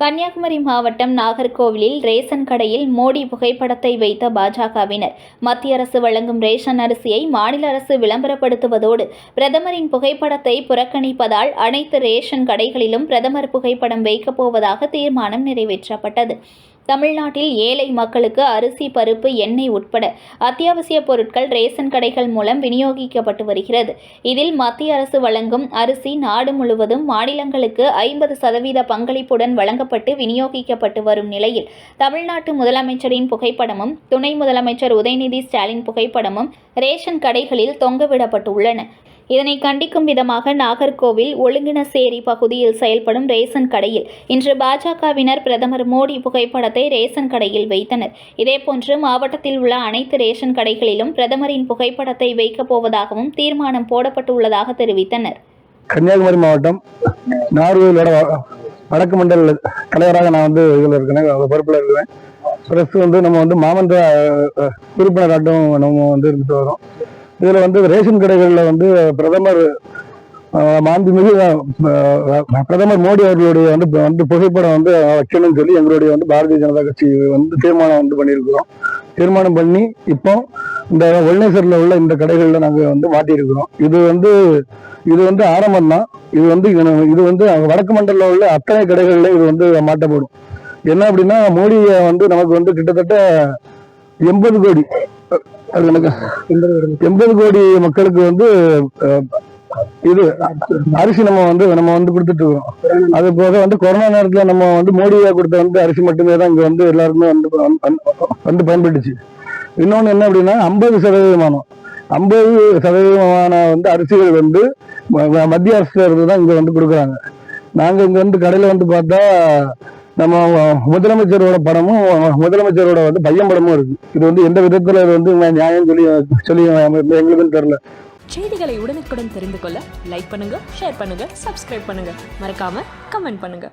கன்னியாகுமரி மாவட்டம் நாகர்கோவிலில் ரேஷன் கடையில் மோடி புகைப்படத்தை வைத்த பாஜகவினர். மத்திய அரசு வழங்கும் ரேஷன் அரிசியை மாநில அரசு விளம்பரப்படுத்துவதோடு பிரதமரின் புகைப்படத்தை புறக்கணிப்பதால் அனைத்து ரேஷன் கடைகளிலும் பிரதமர் புகைப்படம் வைக்கப் போவதாக தீர்மானம் நிறைவேற்றப்பட்டது. தமிழ்நாட்டில் ஏழை மக்களுக்கு அரிசி பருப்பு எண்ணெய் உட்பட அத்தியாவசிய பொருட்கள் ரேஷன் கடைகள் மூலம் விநியோகிக்கப்பட்டு வருகிறது. இதில் மத்திய அரசு வழங்கும் அரிசி நாடு முழுவதும் மாநிலங்களுக்கு ஐம்பது சதவீத பங்களிப்புடன் வழங்கப்பட்டு விநியோகிக்கப்பட்டு வரும் நிலையில் தமிழ்நாட்டு முதலமைச்சரின் புகைப்படமும் துணை முதலமைச்சர் உதயநிதி ஸ்டாலின் புகைப்படமும் ரேஷன் கடைகளில் தொங்கவிடப்பட்டுள்ளன. இதனை கண்டிக்கும் விதமாக நாகர்கோவில் ஒழுங்கினசேரி பகுதியில் செயல்படும் ரேஷன் கடையில் இன்று பாஜகவினர் பிரதமர் மோடி புகைப்படத்தை ரேஷன் கடையில் வைத்தனர். இதேபோன்று மாவட்டத்தில் உள்ள அனைத்து ரேஷன் கடைகளிலும் பிரதமரின் புகைப்படத்தை வைக்கப் போவதாகவும் தீர்மானம் போடப்பட்டுள்ளதாக தெரிவித்தனர். கன்னியாகுமரி மாவட்டம் நார்வேலோட வடக்கு மண்டல தலைவராக நான் வந்து இதில் இருக்கிறேன் பொறுப்பில் இருக்கிறேன் ப்ளஸ் வந்து நம்ம வந்து மாமன்ற உறுப்பினராட்டம் நம்ம வந்து இருந்துட்டு வரோம். இதில் வந்து ரேஷன் கடைகளில் வந்து பிரதமர் மாண்புமிகு பிரதமர் மோடி அவர்களுடைய வந்து வந்து புகைப்படம் வந்து வைக்கணும்னு சொல்லி எங்களுடைய வந்து பாரதிய ஜனதா கட்சி வந்து தீர்மானம் வந்து பண்ணியிருக்கிறோம். தீர்மானம் பண்ணி இப்போ இந்த ஒல்நேசரில் உள்ள இந்த கடைகளில் நாங்கள் வந்து மாட்டியிருக்கிறோம். இது வந்து இது வந்து ஆரம்பம் தான் இது வந்து இது- இது வந்து வடக்கு மண்டலில் உள்ள அத்தனை கடைகளில் இது வந்து மாட்டப்படும். என்ன அப்படின்னா மோடியை வந்து நமக்கு வந்து கிட்டத்தட்ட எண்பது கோடி அது எனக்கு எண்பது கோடி மக்களுக்கு வந்து இது அரிசி நம்ம வந்து நம்ம வந்து கொடுத்துட்டு இருக்கோம். அது போக வந்து கொரோனா நேரத்துல நம்ம வந்து மோடியா கொடுத்த வந்து அரிசி மட்டுமே தான் இங்க வந்து எல்லாருக்குமே வந்து வந்து- வந்து பயன்பட்டுச்சு இன்னொன்னு என்ன அப்படின்னா ஐம்பது சதவீதமானம் ஐம்பது சதவீதமான வந்து அரிசிகள் வந்து மத்திய அரசுல இருந்து தான் இங்க வந்து கொடுக்குறாங்க. நாங்க இங்க வந்து கடையில வந்து பார்த்தா நம்ம முதலமைச்சரோட படமும் முதலமைச்சரோட வந்து பையன் படமும் இருக்கு. இது வந்து எந்த விதத்துல இது வந்து நியாயம் சொல்லி சொல்லி எங்களுக்கும் தெரியல. செய்திகளை உடனுக்குடன் தெரிந்து கொள்ள லைக் பண்ணுங்க ஷேர் பண்ணுங்க சப்ஸ்கிரைப் பண்ணுங்க. மறக்காம கமெண்ட் பண்ணுங்க.